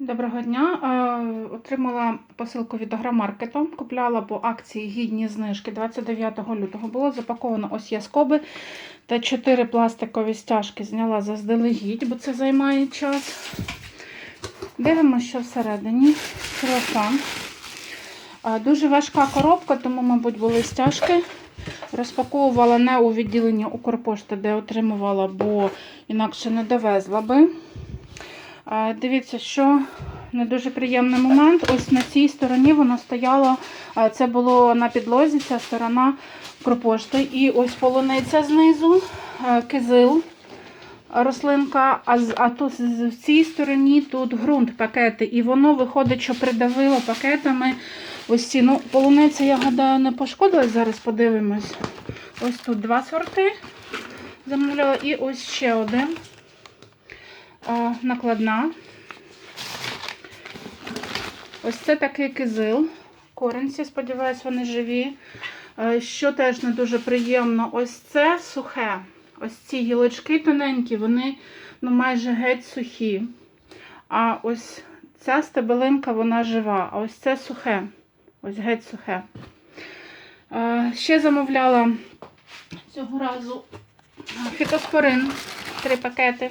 Доброго дня. Е, Отримала посилку від Агромаркету. Купляла по акції гідні знижки 29 лютого. Було запаковано ось є скоби та 4 пластикові стяжки. Зняла заздалегідь, бо це займає час. Дивимося, що всередині. Целофан. Е, Дуже важка коробка, тому, мабуть, були стяжки. Розпаковувала не у відділенні Укрпошти, де отримувала, бо інакше не довезла би. Дивіться, що не дуже приємний момент. Ось на цій стороні воно стояло, це було на підлозі, ця сторона Укрпошти. І ось полуниця знизу, кизил, рослинка, а, а тут в цій стороні тут ґрунт, пакети. І воно виходить, що придавило пакетами. Ось ці, ну, полуниця, я гадаю, не пошкодилась. Зараз подивимось. Ось тут два сорти замовляла. І ось ще один. А, накладна. Ось це такий кизил. Коренці, сподіваюсь, вони живі. Е, Що теж не дуже приємно, ось це сухе. Ось ці гілочки тоненькі, вони ну, майже геть сухі. А ось ця стебелинка, вона жива. А ось це сухе. Ось геть сухе. Е, Ще замовляла цього разу фітоспорин, три пакети.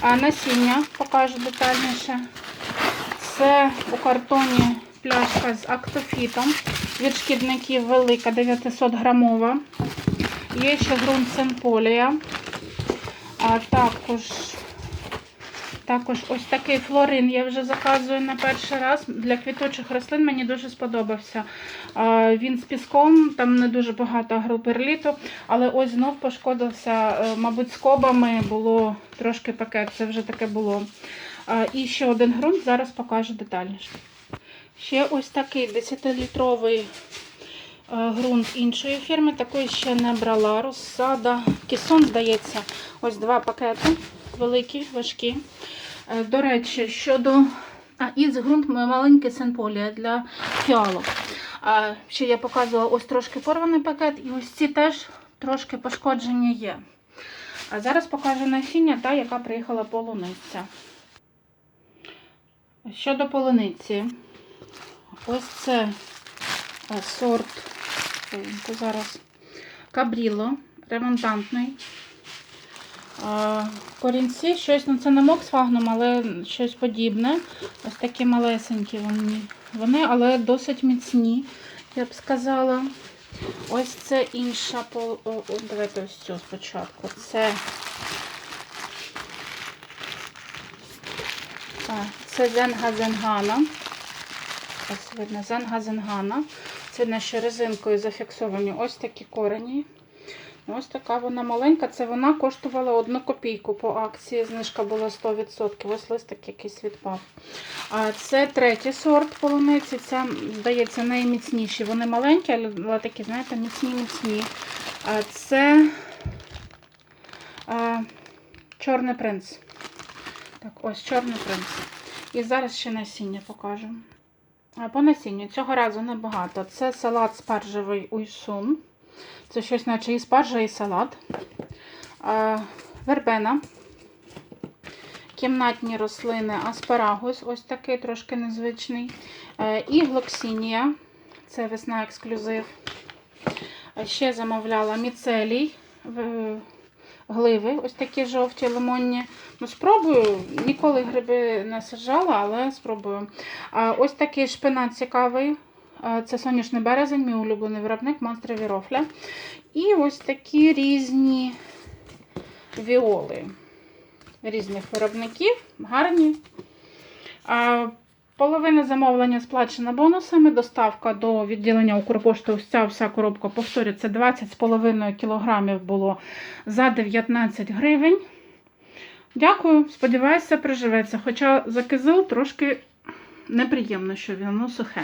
А насіння покажу детальніше. Це у картоні пляшка з актофітом. Від шкідників велика 900 грамова. Є ще грунт симполія. А також, також ось такий флорин я вже заказую на перший раз. Для квіточих рослин мені дуже сподобався. Він з піском, там не дуже багато агроперліту, але ось знов пошкодився, е, мабуть, скобами було трошки пакет, це вже таке було. І ще один ґрунт, зараз покажу детальніше. Ще ось такий 10-літровий е, ґрунт іншої фірми, такої ще не брала. Розсада. Кісон, здається, ось два пакети великі, важкі. Е, До речі, щодо. А, і з ґрунт маленький сенполія для фіалок. А, ще я показувала ось трошки порваний пакет, і ось ці теж трошки пошкодження є. А зараз покажу насіння, та, яка приїхала полуниця. Щодо полуниці, ось це е, сорт зараз кабріло, ремонтантний. Корінці, щось, ну це не моксфагном, але щось подібне. Ось такі малесенькі вони, вони, але досить міцні, я б сказала. Ось це інша пол... о, Давайте ось цю спочатку. Це це зенга зенгана. Ось видно, зенга зенгана. Це наші резинкою зафіксовані ось такі корені. Ось така вона маленька. Це вона коштувала 1 копійку по акції. Знижка була 100%. Ось листик якийсь відпав. А це третій сорт полуниці. Це, здається, найміцніші. Вони маленькі, але такі, знаєте, міцні-міцні. А це а, чорний принц. Так, ось чорний принц. І зараз ще насіння покажу. А, По насінню цього разу небагато. Це салат спаржевий уйсун. Це щось, наче і спаржа, і салат. Вербена. Кімнатні рослини, аспарагус, ось такий трошки незвичний. Е, І глоксінія. Це весна ексклюзив. Е, Ще замовляла міцелій. Гливи, ось такі жовті лимонні. Ну, спробую. Ніколи гриби не саджала, але спробую. А, ось такий шпинат цікавий. Це соняшний березень, мій улюблений виробник, монстрові рофля. І ось такі різні віоли різних виробників. Гарні. Половина замовлення сплачена бонусами. Доставка до відділення Укрпошти. Ось ця вся коробка, повторю, це 20,5 кг було за 19 гривень. Дякую, сподіваюся, приживеться. Хоча за кизил трошки неприємно, що ну, сухе.